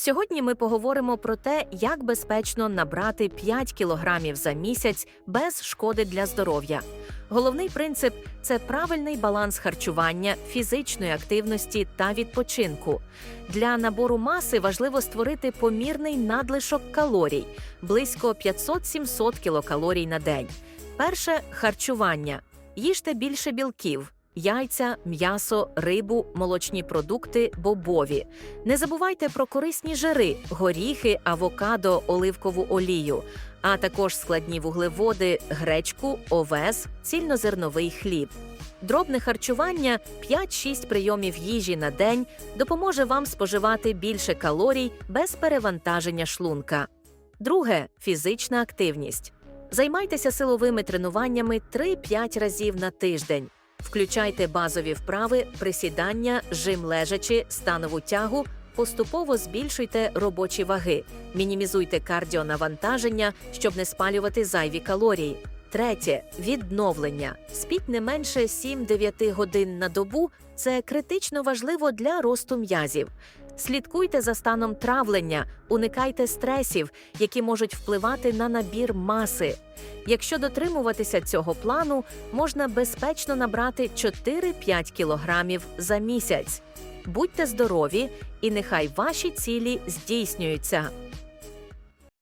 Сьогодні ми поговоримо про те, як безпечно набрати 5 кілограмів за місяць без шкоди для здоров'я. Головний принцип це правильний баланс харчування, фізичної активності та відпочинку. Для набору маси важливо створити помірний надлишок калорій близько 500-700 кілокалорій на день. Перше харчування. Їжте більше білків. Яйця, м'ясо, рибу, молочні продукти, бобові. Не забувайте про корисні жири, горіхи, авокадо, оливкову олію, а також складні вуглеводи, гречку, овес, цільнозерновий хліб. Дробне харчування 5-6 прийомів їжі на день допоможе вам споживати більше калорій без перевантаження шлунка. Друге фізична активність. Займайтеся силовими тренуваннями 3-5 разів на тиждень. Включайте базові вправи, присідання, жим лежачі, станову тягу, поступово збільшуйте робочі ваги, мінімізуйте кардіонавантаження, щоб не спалювати зайві калорії. Третє відновлення. Спіть не менше 7-9 годин на добу. Це критично важливо для росту м'язів. Слідкуйте за станом травлення, уникайте стресів, які можуть впливати на набір маси. Якщо дотримуватися цього плану, можна безпечно набрати 4-5 кілограмів за місяць. Будьте здорові, і нехай ваші цілі здійснюються.